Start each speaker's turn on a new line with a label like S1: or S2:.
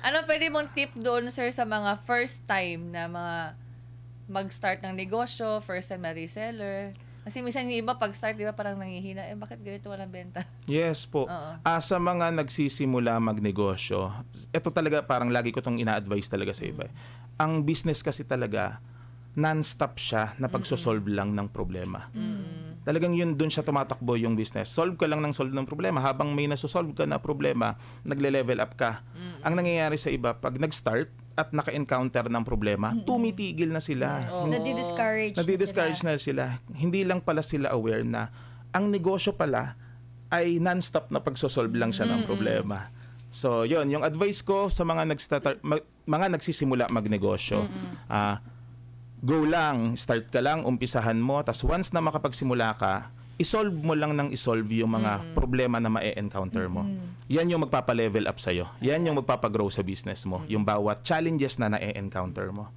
S1: Ano pwede mong tip doon, sir, sa mga first time na mga mag-start ng negosyo, first time na reseller? Kasi minsan yung iba pag-start, di ba, parang nangihina, eh, bakit ganito walang benta?
S2: Yes po.
S1: Oo.
S2: Ah, sa mga nagsisimula magnegosyo, ito talaga parang lagi ko tong ina-advise talaga sa iba. Ang business kasi talaga, non-stop siya na pagsosolve lang ng problema. Talagang yun, dun siya tumatakbo yung business. Solve ka lang ng solve ng problema. Habang may nasosolve ka na problema, nagle-level up ka. Ang nangyayari sa iba, pag nag-start at naka-encounter ng problema, tumitigil na sila.
S1: Oo.
S3: Nadi-discourage na
S2: Nadi-discourage
S3: sila.
S2: na sila. Hindi lang pala sila aware na ang negosyo pala ay non-stop na pagsosolve lang siya ng problema. So, yon yung advice ko sa mga nagstart mag- mga nagsisimula magnegosyo. Ah, go lang, start ka lang, umpisahan mo, tas once na makapagsimula ka, isolve mo lang ng isolve yung mga problema na ma-encounter mo. Yan yung magpapa-level up sa'yo. Yan yung magpapa-grow sa business mo. Yung bawat challenges na na-encounter mo.